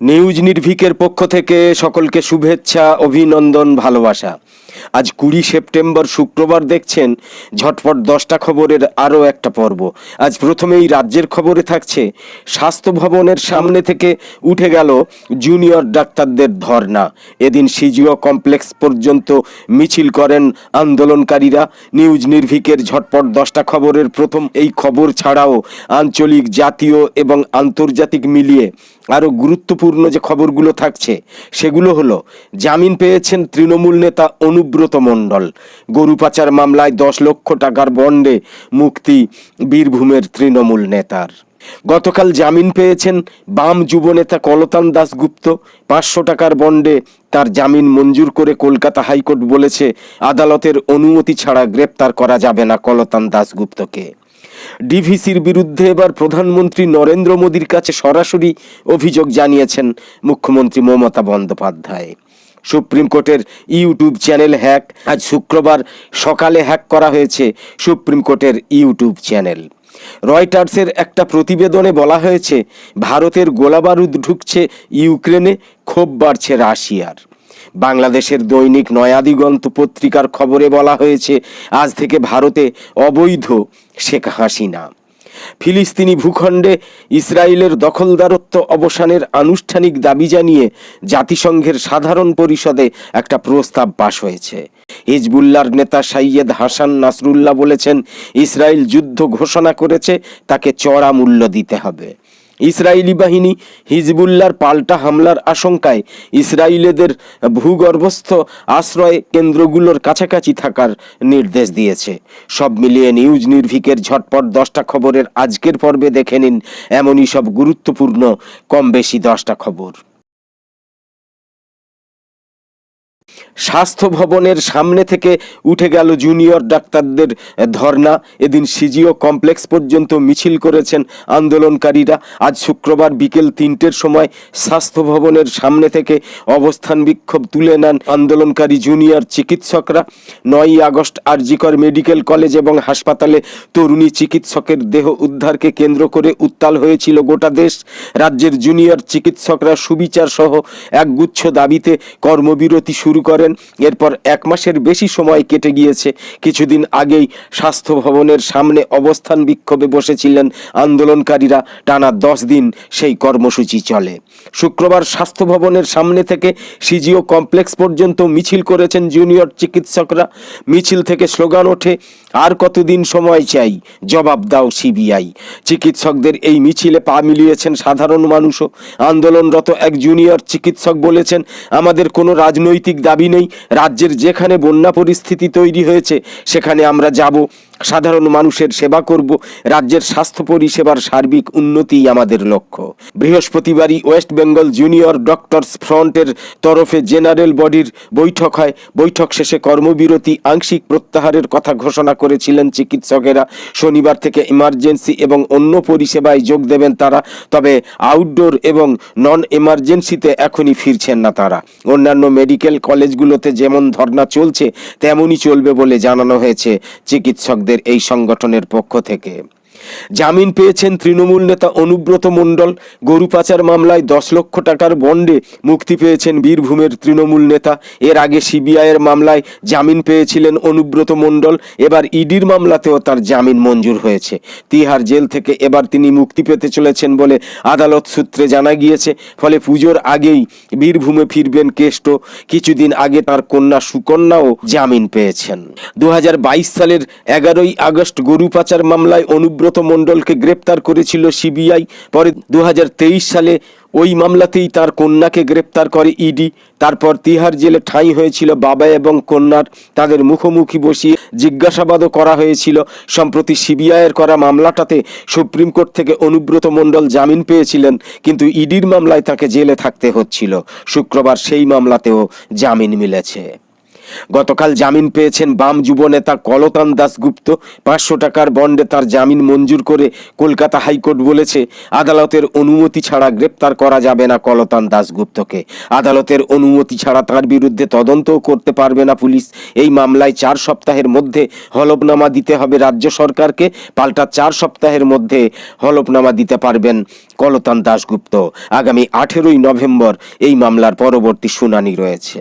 News নির্ভিকের পক্ষ থেকে সকলকে শুভেচ্ছা, অভিনন্দন, ভালোবাসা। আজ কুড়ি সেপ্টেম্বর শুক্রবার দেখছেন, ঝটপট দশটা খবরের আরও একটা পর্ব। আজ প্রথমেই রাজ্যের খবরে থাকছে, স্বাস্থ্য ভবনের সামনে থেকে উঠে গেল জুনিয়র ডাক্তারদের ধর্না এদিন সিজিও কমপ্লেক্স পর্যন্ত মিছিল করেন আন্দোলনকারীরা। নিউজ নির্ভিকের ঝটপট দশটা খবরের প্রথম এই খবর ছাড়াও আঞ্চলিক, জাতীয় এবং আন্তর্জাতিক মিলিয়ে আরও গুরুত্বপূর্ণ যে খবরগুলো থাকছে, সেগুলো হলো, জামিন পেয়েছেন তৃণমূল নেতা অনুব্রত মণ্ডল। গরু পাচার মামলায় দশ লক্ষ টাকার বন্ডে মুক্তি বীরভূমের তৃণমূল নেতার। গতকাল জামিন পেয়েছেন বাম যুবনেতা কলতান দাসগুপ্ত পাঁচশো টাকার বন্ডে তার জামিন মঞ্জুর করে কলকাতা হাইকোর্ট বলেছে, আদালতের অনুমতি ছাড়া গ্রেপ্তার করা যাবে না কলতান দাসগুপ্তকে ডিভিসির বিরুদ্ধে এবার প্রধানমন্ত্রী নরেন্দ্র মোদীর কাছে সরাসরি অভিযোগ জানিয়েছেন মুখ্যমন্ত্রী মমতা বন্দ্যোপাধ্যায়। সুপ্রিম কোর্টের ইউটিউব চ্যানেল হ্যাক, আজ শুক্রবার সকালে হ্যাক করা হয়েছে সুপ্রিম কোর্টের ইউটিউব চ্যানেল। রয়টার্সের একটা প্রতিবেদনে বলা হয়েছে, ভারতের গোলাবারুদ ঢুকছে ইউক্রেনে, ক্ষোভ বাড়ছে রাশিয়ার। বাংলাদেশের দৈনিক নয়াদিগন্ত পত্রিকার খবরে বলা হয়েছে, আজ থেকে ভারতে অবৈধ শেখ হাসিনা। ফিলিস্তিনি ভূখণ্ডে ইসরায়েলের দখলদারত্ব অবসানের আনুষ্ঠানিক দাবি জানিয়ে জাতিসংঘের সাধারণ পরিষদে একটা প্রস্তাব পাশ হয়েছে। হিজবুল্লার নেতা সাইয়েদ হাসান নাসরুল্লাহ বলেছেন, ইসরায়েল যুদ্ধ ঘোষণা করেছে, তাকে চড়া মূল্য দিতে হবে। ইসরায়েলি বাহিনী হিজবুল্লার পাল্টা হামলার আশঙ্কায় ইসরায়েলেদের ভূগর্ভস্থ আশ্রয় কেন্দ্রগুলোর কাছাকাছি থাকার নির্দেশ দিয়েছে। সব মিলিয়ে নিউজ নির্ভিকের ঝটপট দশটা খবরের আজকের পর্বে দেখে নিন। এমনই সব গুরুত্বপূর্ণ, কম বেশি দশটা খবর। স্বাস্থ্য ভবনের সামনে থেকে উঠে গেল জুনিয়র ডাক্তারদের ধর্না এদিন সিজিও কমপ্লেক্স পর্যন্ত মিছিল করেছেন আন্দোলনকারীরা। আজ শুক্রবার বিকেল তিনটের সময় স্বাস্থ্য ভবনের সামনে থেকে অবস্থান বিক্ষোভ তুলে নেন আন্দোলনকারী জুনিয়র চিকিৎসকরা। নয়ই আগস্ট আরজিকর মেডিকেল কলেজ এবং হাসপাতালে তরুণী চিকিৎসকের দেহ উদ্ধারকে কেন্দ্র করে উত্তাল হয়েছিল গোটা দেশ। রাজ্যের জুনিয়র চিকিৎসকরা সুবিচার সহ একগুচ্ছ দাবিতে কর্মবিরতি শুরু করেন। এরপর এক মাসের বেশি সময় কেটে গিয়েছে। কিছুদিন আগেই স্বাস্থ্য ভবনের সামনে অবস্থান বিক্ষোভে বসেছিলেন আন্দোলনকারীরা। টানা দশ দিন সেই কর্মসূচি চলে। শুক্রবার স্বাস্থ্য ভবনের সামনে থেকে সিজিও কমপ্লেক্স পর্যন্ত মিছিল করেছেন জুনিয়র চিকিৎসকরা। মিছিল থেকে স্লোগান ওঠে, আর কতদিন সময় চাই? জবাব দাও সিবিআই। চিকিৎসকদের এই মিছিলে পা মিলিয়েছেন সাধারণ মানুষও। আন্দোলনরত এক জুনিয়র চিকিৎসক বলেছেন, আমাদের কোনো রাজনৈতিক দাবি নেই। রাজ্যের যেখানে বন্যা পরিস্থিতি তৈরি হয়েছে সেখানে আমরা যাব। সাধারণ মানুষের সেবা করব। রাজ্যের স্বাস্থ্য পরিষেবার সার্বিক উন্নতিই আমাদের লক্ষ্য। বৃহস্পতিবারই ওয়েস্ট বেঙ্গল জুনিয়র ডক্টরস ফ্রন্টের তরফে জেনারেল বডির বৈঠক হয়। বৈঠক শেষে কর্মবিরতি, আংশিক প্রত্যাহারের কথা ঘোষণা করেছিলেন চিকিৎসকেরা। শনিবার থেকে ইমার্জেন্সি এবং অন্য পরিষেবায় যোগ দেবেন তারা। তবে আউটডোর এবং নন এমার্জেন্সিতে এখনই ফিরছেন না তারা। অন্যান্য মেডিকেল কলেজগুলোতে যেমন ধর্না চলছে, তেমনই চলবে বলে জানানো হয়েছে চিকিৎসকদের। এই সংগঠনের পক্ষ থেকে। জামিন পেয়েছেন তৃণমূল নেতা অনুব্রত মণ্ডল। গরু পাচার মামলায় দশ লক্ষ টাকার বন্ডে মুক্তি পেয়েছেন বীরভূমের তৃণমূল নেতা। এর আগে সিবিআইয়ের মামলায় জামিন পেয়েছিলেন অনুব্রত মণ্ডল। এবার ইডির মামলাতেও তার জামিন মঞ্জুর হয়েছে। তিহার জেল থেকে এবার তিনি মুক্তি পেতে চলেছেন বলে আদালত সূত্রে জানা গিয়েছে। ফলে পুজোর আগেই বীরভূমে ফিরবেন কেষ্ট। কিছুদিন আগে তার কন্যা সুকন্যাও জামিন পেয়েছেন। দু হাজার বাইশ সালের এগারোই আগস্ট গরু পাচার মামলায় অনুব্রত মণ্ডলকে গ্রেপ্তার করেছিল সিবিআই। পরে দুহাজার তেইশ সালে ওই মামলাতেই তার কন্যাকে গ্রেপ্তার করে ইডি। তারপর তিহার জেলে ঠাঁই হয়েছিল বাবা এবং কন্যার। তাদের মুখোমুখি বসিয়ে জিজ্ঞাসাবাদও করা হয়েছিল। সম্প্রতি সিবিআইয়ের করা মামলাটাতে সুপ্রিম কোর্ট থেকে অনুব্রত মণ্ডল জামিন পেয়েছিলেন, কিন্তু ইডির মামলায় তাকে জেলে থাকতে হচ্ছিল। শুক্রবার সেই মামলাতেও জামিন মিলেছে। গতকাল জামিন পেয়েছেন বাম যুবনেতা কলতান দাসগুপ্ত পাঁচশো টাকার বন্ডে তার জামিন মঞ্জুর করে কলকাতা হাইকোর্ট বলেছে, আদালতের অনুমতি ছাড়া গ্রেপ্তার করা যাবে না কলতান দাসগুপ্তকে আদালতের অনুমতি ছাড়া তার বিরুদ্ধে তদন্তও করতে পারবে না পুলিশ। এই মামলায় চার সপ্তাহের মধ্যে হলফনামা দিতে হবে রাজ্য সরকারকে, পাল্টা চার সপ্তাহের মধ্যে হলফনামা দিতে পারবেন কলতান দাশগুপ্ত। আগামী আঠেরোই নভেম্বর এই মামলার পরবর্তী শুনানি রয়েছে।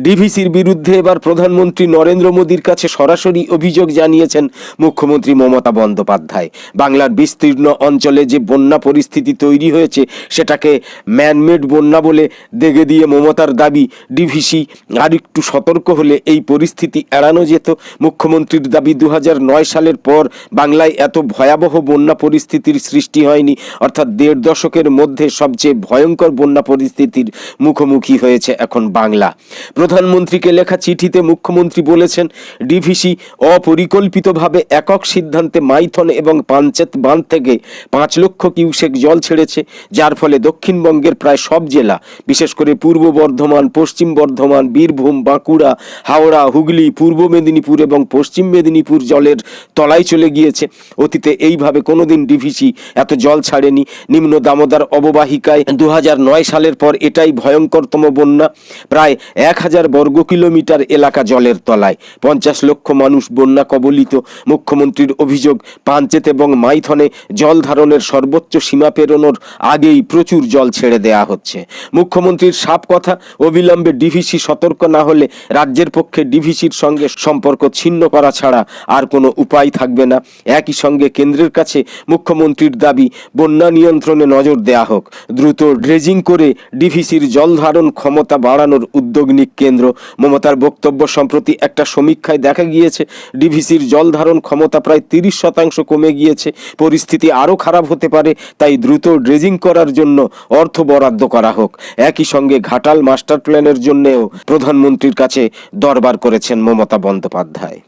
ডিভিসির বিরুদ্ধে এবার প্রধানমন্ত্রী নরেন্দ্র মোদীর কাছে সরাসরি অভিযোগ জানিয়েছেন মুখ্যমন্ত্রী মমতা বন্দ্যোপাধ্যায়। বাংলার বিস্তীর্ণ অঞ্চলে যে বন্যা পরিস্থিতি তৈরি হয়েছে, সেটাকে ম্যানমেড বন্যা বলে দেগে দিয়ে মমতার দাবি। ডিভিসি আর একটু সতর্ক হলে এই পরিস্থিতি এড়ানো যেত। মুখ্যমন্ত্রীর দাবি দু হাজার নয় সালের পর বাংলায় এত ভয়াবহ বন্যা পরিস্থিতির সৃষ্টি হয়নি। অর্থাৎ দেড় দশকের মধ্যে সবচেয়ে ভয়ঙ্কর বন্যা পরিস্থিতির মুখোমুখি হয়েছে এখন বাংলা। প্রধানমন্ত্রীকে লেখা চিঠিতে মুখ্যমন্ত্রী বলেছেন, ডিভিসি অপরিকল্পিতভাবে একক সিদ্ধান্তে মাইথন এবং পাঞ্চেত বাঁধ থেকে পাঁচ লক্ষ কিউসেক জল ছেড়েছে, যার ফলে দক্ষিণবঙ্গের প্রায় সব জেলা, বিশেষ করে পূর্ব বর্ধমান, পশ্চিম বর্ধমান, বীরভূম, বাঁকুড়া, হাওড়া, হুগলি, পূর্ব মেদিনীপুর এবং পশ্চিম মেদিনীপুর জলের তলায় চলে গিয়েছে। অতীতে এইভাবে কোনোদিন ডিভিসি এত জল ছাড়েনি। নিম্ন দামোদর অববাহিকায় দু হাজার নয় সালের পর এটাই ভয়ঙ্করতম বন্যা। প্রায় এক হাজার বর্গ কিলোমিটার এলাকা জলের তলায়। পঞ্চাশ লক্ষ মানুষ বন্যা কবলিত। মুখ্যমন্ত্রীর অভিযোগ পাঞ্চেত এবং মাইথনে জল ধারণের সর্বোচ্চ সীমা পেরোনোর আগেই প্রচুর জল ছেড়ে দেয়া হচ্ছে। মুখ্যমন্ত্রীর সাপ কথা, অবিলম্বে ডিভিসি সতর্ক না হলে রাজ্যের পক্ষে ডিভিসির সঙ্গে সম্পর্ক ছিন্ন করা ছাড়া আর কোনো উপায় থাকবে না। একই সঙ্গে কেন্দ্রের কাছে মুখ্যমন্ত্রীর দাবি, বন্যা নিয়ন্ত্রণে নজর দেয়া হোক। দ্রুত ড্রেজিং করে ডিভিসির জল ধারণ ক্ষমতা বাড়ানোর উদ্যোগ নিক কেন্দ্র। মমতার বক্তব্য সম্প্রতি একটা সমীক্ষায় দেখা গিয়েছে, ডিভিসির জল ধারণ ক্ষমতা প্রায় তিরিশ শতাংশ কমে গিয়েছে। পরিস্থিতি আরও খারাপ হতে পারে, তাই দ্রুত ড্রেজিং করার জন্য অর্থ বরাদ্দ করা হোক। একই সঙ্গে ঘাটাল মাস্টার প্ল্যানের জন্যেও প্রধানমন্ত্রীর কাছে দরবার করেছেন মমতা বন্দ্যোপাধ্যায়।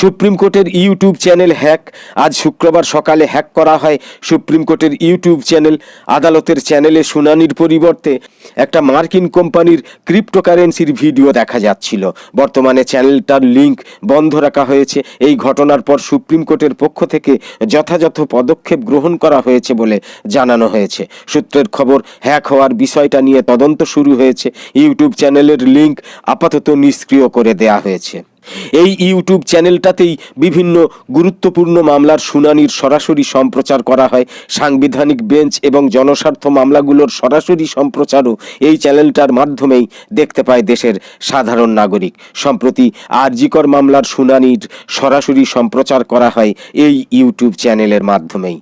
সুপ্রিম কোর্টের ইউটিউব চ্যানেল হ্যাক। আজ শুক্রবার সকালে হ্যাক করা হয় সুপ্রিম কোর্টের ইউটিউব চ্যানেল আদালতের চ্যানেলে শুনানির পরিবর্তে। একটা মার্কিন কোম্পানির ক্রিপ্টোকারেন্সির ভিডিও দেখা যাচ্ছিল। বর্তমানে চ্যানেলটার লিংক বন্ধ রাখা হয়েছে। এই ঘটনার পর সুপ্রিম কোর্টের পক্ষ থেকে যথাযথ পদক্ষেপ গ্রহণ করা হয়েছে বলে জানানো হয়েছে। সূত্রের খবর, হ্যাক হওয়ার বিষয়টা নিয়ে তদন্ত শুরু হয়েছে। ইউটিউব চ্যানেলের লিংক আপাতত নিষ্ক্রিয় করে দেয়া হয়েছে। এই ইউটিউব চ্যানেলটাতেই বিভিন্ন গুরুত্বপূর্ণ মামলার শুনানির সরাসরি সম্প্রচার করা হয়। সাংবিধানিক বেঞ্চ এবং জনস্বার্থ মামলাগুলোর সরাসরি সম্প্রচারও এই চ্যানেলটার মাধ্যমেই দেখতে পায় দেশের সাধারণ নাগরিক। সম্প্রতি আরজিকর মামলার শুনানির সরাসরি সম্প্রচার করা হয় এই ইউটিউব চ্যানেলের মাধ্যমেই।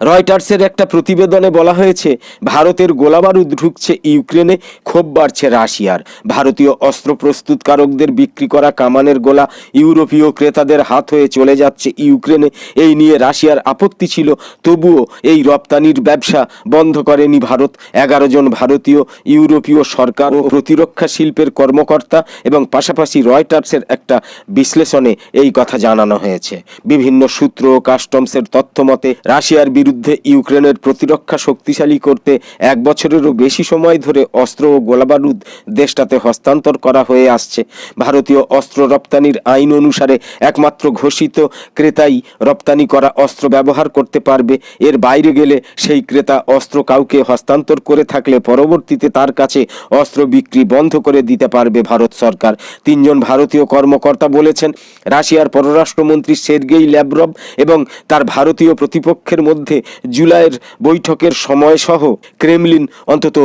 রয়টার্সের একটা প্রতিবেদনে বলা হয়েছে, ভারতের গোলাবারুদ ঢুকছে ইউক্রেনে, ক্ষোভ বাড়ছে রাশিয়ার। ভারতীয় অস্ত্র প্রস্তুতকারকদের বিক্রি করা কামানের গোলা ইউরোপীয় ক্রেতাদের হাত হয়ে চলে যাচ্ছে ইউক্রেনে। এই নিয়ে রাশিয়ার আপত্তি ছিল, তবুও এই রপ্তানির ব্যবসা বন্ধ করেনি ভারত। এগারো জন ভারতীয়, ইউরোপীয় সরকার ও প্রতিরক্ষা শিল্পের কর্মকর্তা এবং পাশাপাশি রয়টার্সের একটা বিশ্লেষণে এই কথা জানানো হয়েছে। বিভিন্ন সূত্র ও কাস্টমসের তথ্য মতে, রাশিয়ার বিরুদ্ধে ইউক্রেনের প্রতিরক্ষা শক্তিশালী করতে এক বছরেরও বেশি সময় ধরে অস্ত্র ও গোলাবারুদ দেশটাতে হস্তান্তর করা হয়ে আসছে। ভারতীয় অস্ত্র রপ্তানির আইন অনুসারে একমাত্র ঘোষিত ক্রেতাই রপ্তানি করা অস্ত্র ব্যবহার করতে পারবে। এর বাইরে গেলে সেই ক্রেতা অস্ত্র কাউকে হস্তান্তর করে থাকলে পরবর্তীতে তার কাছে অস্ত্র বিক্রি বন্ধ করে দিতে পারবে ভারত সরকার। তিনজন ভারতীয় কর্মকর্তা বলেছেন, রাশিয়ার পররাষ্ট্রমন্ত্রী সের্গেই ল্যাব্রভ এবং তার ভারতীয় প্রতিপক্ষের মধ্যে জুলাইয়ের বৈঠকের সময়সহ ক্রেমলিন অন্তত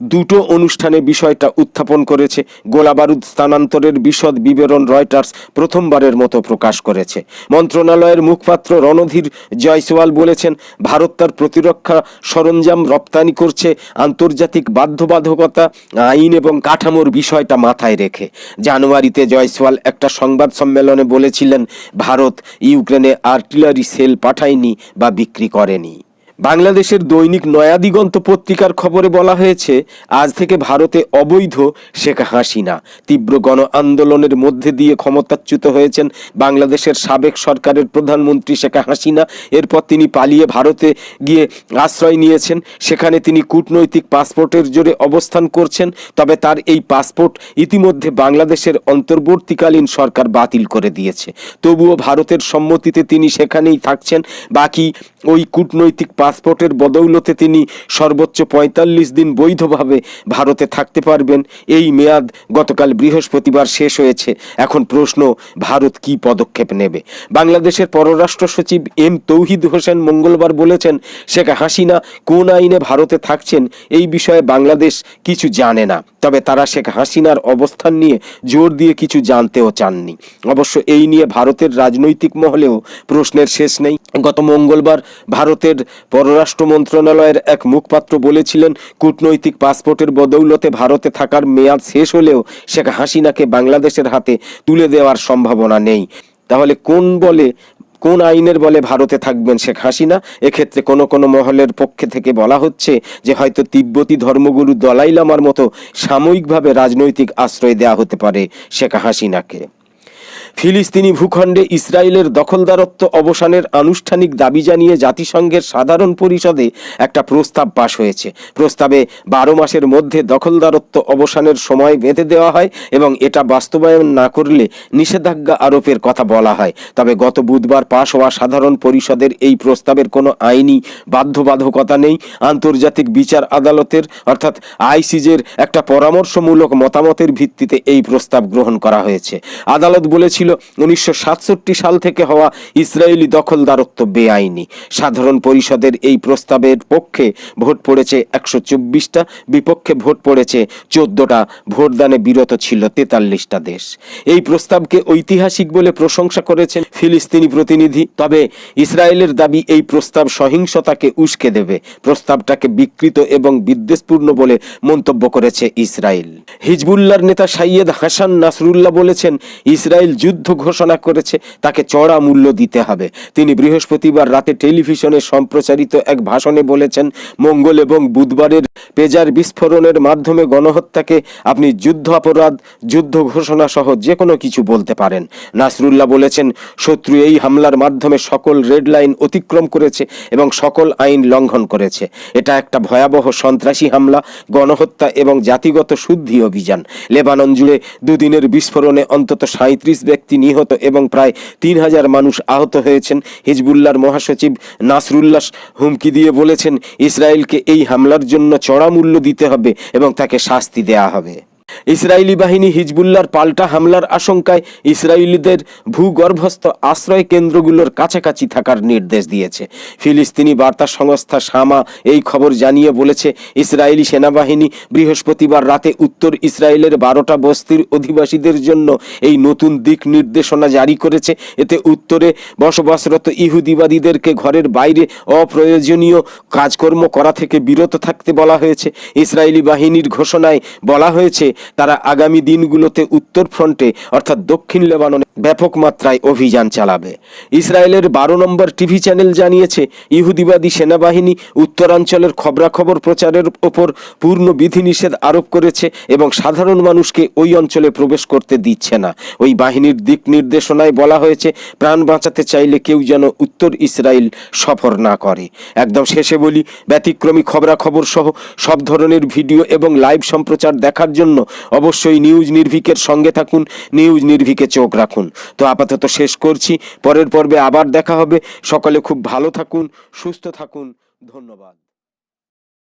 দুটো অনুষ্ঠানে বিষয়টা উত্থাপন করেছে। গোলাবারুদ স্থানান্তরের বিশদ বিবরণ রয়টার্স প্রথমবারের মতো প্রকাশ করেছে। মন্ত্রণালয়ের মুখপাত্র রণধীর জয়সওয়াল বলেছেন, ভারত তার প্রতিরক্ষা সরঞ্জাম রপ্তানি করছে, আন্তর্জাতিক বাধ্যবাধকতা, আইন এবং কাঠামোর বিষয়টা মাথায় রেখে। জানুয়ারিতে জয়সওয়াল একটা সংবাদ সম্মেলনে বলেছিলেন, ভারত ইউক্রেনে আর্টিলারি সেল পাঠায়নি বা বিক্রি করেনি। বাংলাদেশের দৈনিক নয়াদিগন্ত পত্রিকার খবরে বলা হয়েছে, আজ থেকে ভারতে অবৈধ শেখ হাসিনা। তীব্র গণ আন্দোলনের মধ্যে দিয়ে ক্ষমতাচ্যুত হয়েছেন বাংলাদেশের সাবেক সরকারের প্রধানমন্ত্রী শেখ হাসিনা। এরপর তিনি পালিয়ে ভারতে গিয়ে আশ্রয় নিয়েছেন। সেখানে তিনি কূটনৈতিক পাসপোর্টের জোরে অবস্থান করছেন। তবে তার এই পাসপোর্ট ইতিমধ্যে বাংলাদেশের অন্তর্বর্তীকালীন সরকার বাতিল করে দিয়েছে। তবুও ভারতের সম্মতিতে তিনি সেখানেই থাকছেন। বাকি ওই কূটনৈতিক পাসপোর্টের বদৌলতে তিনি সর্বোচ্চ পঁয়তাল্লিশ দিন বৈধভাবে ভারতে থাকতে পারবেন। এই মেয়াদ গতকাল বৃহস্পতিবার শেষ হয়েছে। এখন প্রশ্ন, ভারত কি পদক্ষেপ নেবে? বাংলাদেশের পররাষ্ট্র সচিব এম তৌহিদ হোসেন মঙ্গলবার বলেছেন, শেখ হাসিনা কোন আইনে ভারতে থাকছেন এই বিষয়ে বাংলাদেশ কিছু জানে না। তবে তারা শেখ হাসিনার অবস্থান নিয়ে জোর দিয়ে কিছু জানতেও চাননি। অবশ্য এই নিয়ে ভারতের রাজনৈতিক মহলেও প্রশ্নের শেষ নেই। গত মঙ্গলবার ভারতের পররাষ্ট্র মন্ত্রণালয়ের এক মুখপাত্র বলেছিলেন, কূটনৈতিক পাসপোর্টের বদৌলতে ভারতে থাকার মেয়াদ শেষ হলেও শেখ হাসিনাকে বাংলাদেশের হাতে তুলে দেওয়ার সম্ভাবনা নেই। তাহলে কোন বলে, কোন আইনের বলে ভারতে থাকবেন শেখ হাসিনা? এক্ষেত্রে কোনো কোনো মহলের পক্ষে থেকে বলা হচ্ছে যে হয়তো তিব্বতী ধর্মগুরু দলাই লামার মতো সাময়িকভাবে রাজনৈতিক আশ্রয় দেওয়া হতে পারে শেখ হাসিনাকে। ফিলিস্তিনি ভূখণ্ডে ইসরায়েলের দখলদারত্ব অবসানের আনুষ্ঠানিক দাবি জানিয়ে জাতিসংঘের সাধারণ পরিষদে একটা প্রস্তাব পাশ হয়েছে। প্রস্তাবে বারো মাসের মধ্যে দখলদারত্ব অবসানের সময় বেঁধে দেওয়া হয় এবং এটা বাস্তবায়ন না করলে নিষেধাজ্ঞা আরোপের কথা বলা হয়। তবে গত বুধবার পাশ হওয়া সাধারণ পরিষদের এই প্রস্তাবের কোনো আইনি বাধ্যবাধকতা নেই। আন্তর্জাতিক বিচার আদালতের অর্থাৎ আইসিজের একটা পরামর্শমূলক মতামতের ভিত্তিতে এই প্রস্তাব গ্রহণ করা হয়েছে। আদালত বলেছিল উনিশশো সাতষট্টি সাল থেকে হওয়া ইসরায়েলি দখলদারত্ব বেআইনি। সাধারণ পরিষদের এই প্রস্তাবের পক্ষে ভোট পড়েছে একশো চব্বিশটা, বিপক্ষে ভোট পড়েছে চোদ্দটা, ভোটদানে বিরত ছিল তেতাল্লিশটা দেশ। এই প্রস্তাবকে ঐতিহাসিক বলে প্রশংসা করেছেন ফিলিস্তিনি প্রতিনিধি। তবে ইসরায়েলের দাবি, এই প্রস্তাব সহিংসতাকে উস্কে দেবে। প্রস্তাবটাকে বিকৃত এবং বিদ্বেষপূর্ণ বলে মন্তব্য করেছে ইসরায়েল। হিজবুল্লার নেতা সাইয়েদ হাসান নাসরুল্লাহ বলেছেন, ইসরায়েল যুদ্ধ ঘোষণা করেছে, তাকে চড়া মূল্য দিতে হবে। তিনি বৃহস্পতিবার রাতে টেলিভিশনে সম্প্রচারিত এক ভাষণে বলেছেন, মঙ্গল এবং বুধবারের পেজার বিস্ফোরণের মাধ্যমে গণহত্যাকে আপনি যুদ্ধ অপরাধ, যুদ্ধ ঘোষণা সহ যে কোনো কিছু বলতে পারেন। নাসরুল্লাহ বলেছেন, শত্রু এই হামলার মাধ্যমে সকল রেড লাইন অতিক্রম করেছে এবং সকল আইন লঙ্ঘন করেছে। এটা একটা ভয়াবহ সন্ত্রাসী হামলা, গণহত্যা এবং জাতিগত শুদ্ধি অভিযান। লেবানন জুড়ে দুদিনের বিস্ফোরণে অন্তত সাঁত্রিশ ব্যক্তি নিহত এবং প্রায় তিন হাজার মানুষ আহত হয়েছেন। হিজবুল্লার মহাসচিব নাসরুল্লাহ হুমকি দিয়ে বলেছেন, ইসরায়েলকে এই হামলার জন্য চড়া মূল্য দিতে হবে এবং তাকে শাস্তি দেয়া হবে। ইসরায়েলি বাহিনী হিজবুল্লার পাল্টা হামলার আশঙ্কায় ইসরায়েলিদের ভূগর্ভস্থ আশ্রয় কেন্দ্রগুলোর কাছাকাছি থাকার নির্দেশ দিয়েছে। ফিলিস্তিনি বার্তা সংস্থা শামা এই খবর জানিয়ে বলেছে, ইসরায়েলি সেনাবাহিনী বৃহস্পতিবার রাতে উত্তর ইসরায়েলের বারোটা বস্তির অধিবাসীদের জন্য এই নতুন দিক নির্দেশনা জারি করেছে। এতে উত্তরে বসবাসরত ইহুদিবাদীদেরকে ঘরের বাইরে অপ্রয়োজনীয় কাজকর্ম করা থেকে বিরত থাকতে বলা হয়েছে। ইসরায়েলি বাহিনীর ঘোষণায় বলা হয়েছে তারা আগামী দিনগুলোতে উত্তর ফ্রন্টে, অর্থাৎ দক্ষিণ লেবাননে, ব্যাপক মাত্রায় অভিযান চালাবে। ইসরায়েলের বারো নম্বর টিভি চ্যানেল জানিয়েছে, ইহুদিবাদী সেনাবাহিনী উত্তরাঞ্চলের খবরাখবর প্রচারের ওপর পূর্ণ বিধিনিষেধ আরোপ করেছে এবং সাধারণ মানুষকে ওই অঞ্চলে প্রবেশ করতে দিচ্ছে না। ওই বাহিনীর দিক নির্দেশনায় বলা হয়েছে, প্রাণ বাঁচাতে চাইলে কেউ যেন উত্তর ইসরায়েল সফর না করে। একদম শেষে বলি, ব্যতিক্রমী খবরাখবর সহ সব ধরনের ভিডিও এবং লাইভ সম্প্রচার দেখার জন্য অবশ্যই নিউজ নির্ভিকের সঙ্গে থাকুন, নিউজ নির্ভিকে চোখ রাখুন। তো আপাতত শেষ করছি, পরের পর্বে আবার দেখা হবে। সকলে খুব ভালো থাকুন, সুস্থ থাকুন, ধন্যবাদ।